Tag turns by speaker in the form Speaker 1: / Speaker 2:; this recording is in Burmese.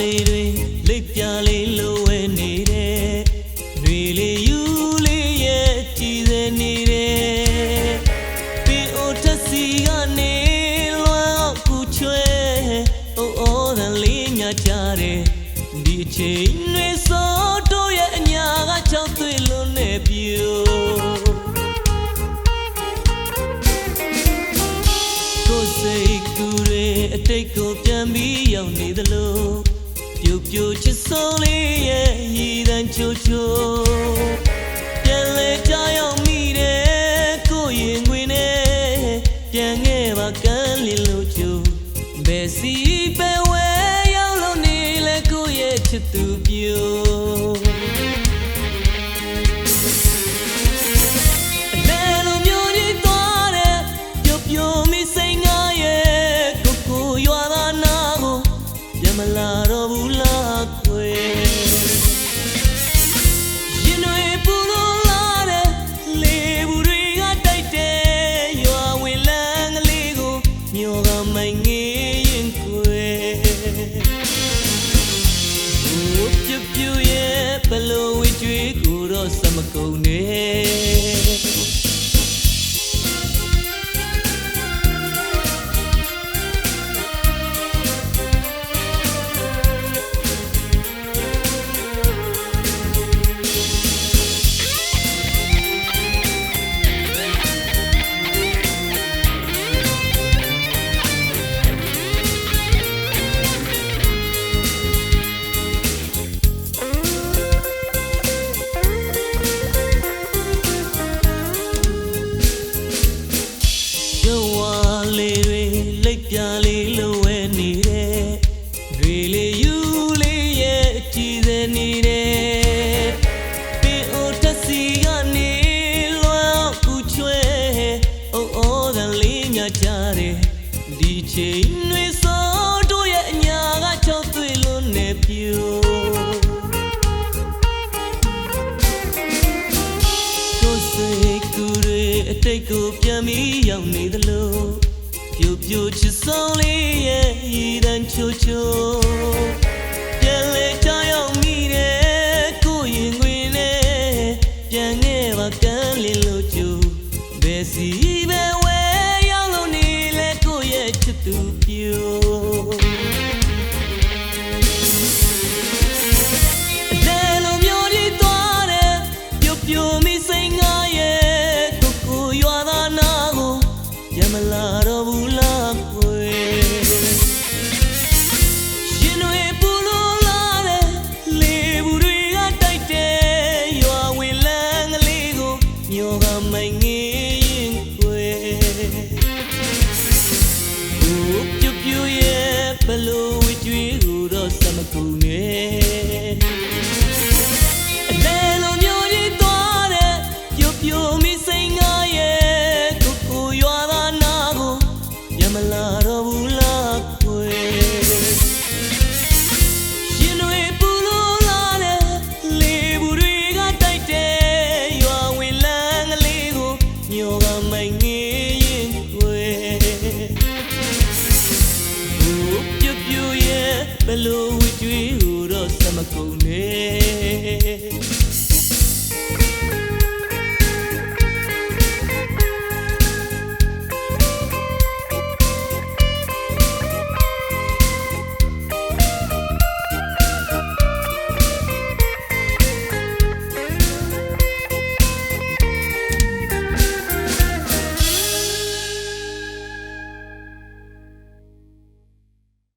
Speaker 1: လေးတွေလိပ်ပြလေးလိုဝဲနေတဲ့ຫນွေလေးယူလေးရဲ့ကြည်စဲနေတယ်ပင်အိုထစီကနေလွမ်းအောင်ပူချွဲအိုအိုတန်လေးညာကြတယ်ဒီအချိန်တွေစောတို့ရဲ့အညာကချောက်သွေးလွန်းနေပြိုကိုစိတ်ကူတွေအတိတ်ကိုပြန်ပြီးရောက်နေသလို့ ချစ်ဆုံးလေးရဲ့ရည်တန်းချိုချိုပြန်လဲကြောက်ရောက်မိတယ်ကိုရင်ငွေနဲ့ပြန်ခဲ့ပါကန်းလင်းလို့ချိုဘယ်စီပဲဝဲရောက်လို့နေလဲကိုရဲ့ချစ်သူပြို drink, good or some go near. နေတယ်ပင်အိုတက်စီကနေလွမ်းကူချွဲအိုးအိုးတန်လေးမြကြတယ်ဒီချိန်တွေစောတို့ရဲ့အညာကချောက်သွေးလုံးနေပြူကိုယ်စိတ်ကူတွေအတိတ်ကိုပြန်ပြီးရောက်နေသလိုပြိုပြိုချစ်ဆုံးလေးရဲ့ရည်တန်းချို စီပဲဝဲရောက်လို့နေလဲကိုယ့်ရဲ့ချစ်သူပြိုလဲလိုမျိုးကြီးသွားတယ်ပြိုပြိုမိစိတ်ငါရဲ့ကိုကိုရွာသားနာကိုရမလာတော့ဘူးလား